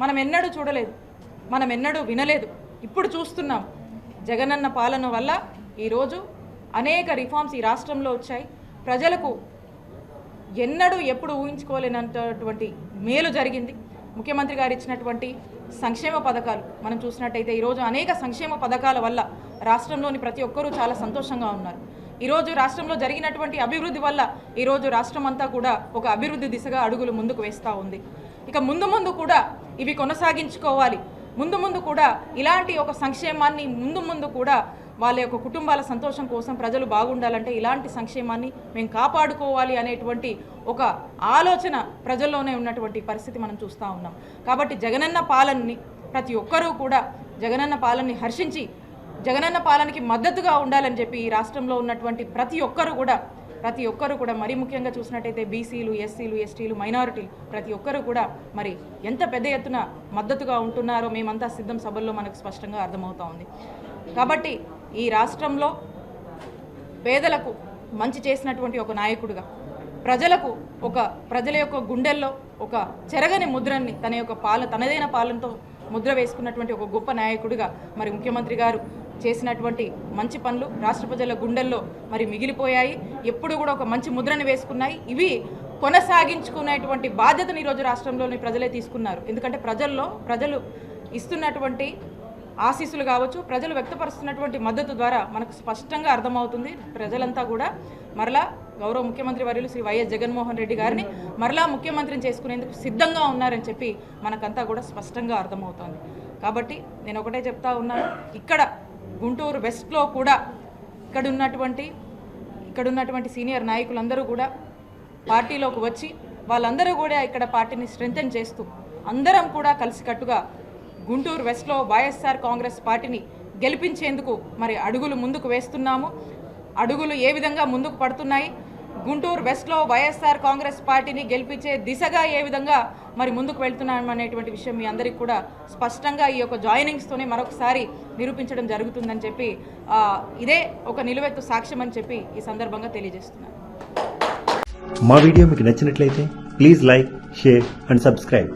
మనం ఎన్నడూ చూడలేదు. మనం ఎన్నడూ వినలేదు. ఇప్పుడు చూస్తున్నాం. జగనన్న పాలన వల్ల ఈరోజు అనేక రిఫార్మ్స్ ఈ రాష్ట్రంలో వచ్చాయి. ప్రజలకు ఎన్నడూ ఎప్పుడు ఊహించుకోలేనటువంటి మేలు జరిగింది. ముఖ్యమంత్రి గారు ఇచ్చినటువంటి సంక్షేమ పథకాలు. మనం చూసినట్టయితే ఈరోజు అనేక సంక్షేమ పథకాల వల్ల రాష్ట్రంలోని ప్రతి ఒక్కరూ చాలా సంతోషంగా ఉన్నారు. ఈరోజు రాష్ట్రంలో జరిగినటువంటి అభివృద్ధి వల్ల ఈరోజు రాష్ట్రం అంతా కూడా ఒక అభివృద్ధి దిశగా అడుగులు ముందుకు వేస్తూ ఉంది. ఇక ముందు ముందు కూడా ఇవి కొనసాగించుకోవాలి. ముందు ముందు కూడా ఇలాంటి ఒక సంక్షేమాన్ని ముందు ముందు కూడా వాళ్ళ యొక్క కుటుంబాల సంతోషం కోసం ప్రజలు బాగుండాలంటే ఇలాంటి సంక్షేమాన్ని మేము కాపాడుకోవాలి అనేటువంటి ఒక ఆలోచన ప్రజల్లోనే ఉన్నటువంటి పరిస్థితి మనం చూస్తూ ఉన్నాం. కాబట్టి జగనన్న పాలనని ప్రతి ఒక్కరూ కూడా జగనన్న పాలనని హర్షించి జగనన్న పాలనకి మద్దతుగా ఉండాలని చెప్పి ఈ రాష్ట్రంలో ఉన్నటువంటి ప్రతి ఒక్కరు కూడా ప్రతి ఒక్కరు కూడా మరీ ముఖ్యంగా చూసినట్టయితే బీసీలు ఎస్సీలు ఎస్టీలు మైనారిటీలు ప్రతి ఒక్కరు కూడా మరి ఎంత పెద్ద ఎత్తున మద్దతుగా ఉంటున్నారో మేమంతా సిద్ధం సభల్లో మనకు స్పష్టంగా అర్థమవుతా ఉంది. కాబట్టి ఈ రాష్ట్రంలో పేదలకు మంచి చేసినటువంటి ఒక నాయకుడిగా ప్రజలకు ఒక ప్రజల యొక్క గుండెల్లో ఒక చెరగని ముద్రని తన యొక్క పాల తనదైన పాలనతో ముద్ర వేసుకున్నటువంటి ఒక గొప్ప నాయకుడిగా మరి ముఖ్యమంత్రి గారు చేసినటువంటి మంచి పనులు రాష్ట్ర ప్రజల గుండెల్లో మరి మిగిలిపోయాయి. ఎప్పుడు కూడా ఒక మంచి ముద్రను వేసుకున్నాయి. ఇవి కొనసాగించుకునేటువంటి బాధ్యతను ఈరోజు రాష్ట్రంలోని ప్రజలే తీసుకున్నారు. ఎందుకంటే ప్రజల్లో ప్రజలు ఇస్తున్నటువంటి ఆశీస్సులు కావచ్చు ప్రజలు వ్యక్తపరుస్తున్నటువంటి మద్దతు ద్వారా మనకు స్పష్టంగా అర్థమవుతుంది. ప్రజలంతా కూడా మరలా గౌరవ ముఖ్యమంత్రి వర్యులు శ్రీ వైఎస్ జగన్మోహన్ రెడ్డి గారిని మరలా ముఖ్యమంత్రిని చేసుకునేందుకు సిద్ధంగా ఉన్నారని చెప్పి మనకంతా కూడా స్పష్టంగా అర్థమవుతోంది. కాబట్టి నేను ఒకటే చెప్తా ఉన్నాను. ఇక్కడ గుంటూరు వెస్ట్లో కూడా ఇక్కడ ఉన్నటువంటి ఇక్కడ ఉన్నటువంటి సీనియర్ నాయకులందరూ కూడా పార్టీలోకి వచ్చి వాళ్ళందరూ కూడా ఇక్కడ పార్టీని స్ట్రెంగ్తన్ చేస్తూ అందరం కూడా కలిసికట్టుగా గుంటూరు వెస్ట్లో వైఎస్ఆర్ కాంగ్రెస్ పార్టీని గెలిపించేందుకు మరి అడుగులు ముందుకు వేస్తున్నాము. అడుగులు ఏ విధంగా ముందుకు పడుతున్నాయి? గుంటూరు వెస్ట్లో వైఎస్ఆర్ కాంగ్రెస్ పార్టీని గెలిపించే దిశగా ఏ విధంగా మరి ముందుకు వెళ్తున్నాం అనేటువంటి విషయం మీ అందరికీ కూడా స్పష్టంగా ఈ యొక్క జాయినింగ్స్తోనే మరొకసారి నిరూపించడం జరుగుతుందని చెప్పి ఇదే ఒక నిలువెత్తు సాక్ష్యం అని చెప్పి ఈ సందర్భంగా తెలియజేస్తున్నాను. మా వీడియో మీకు నచ్చినట్లయితే please like share and subscribe.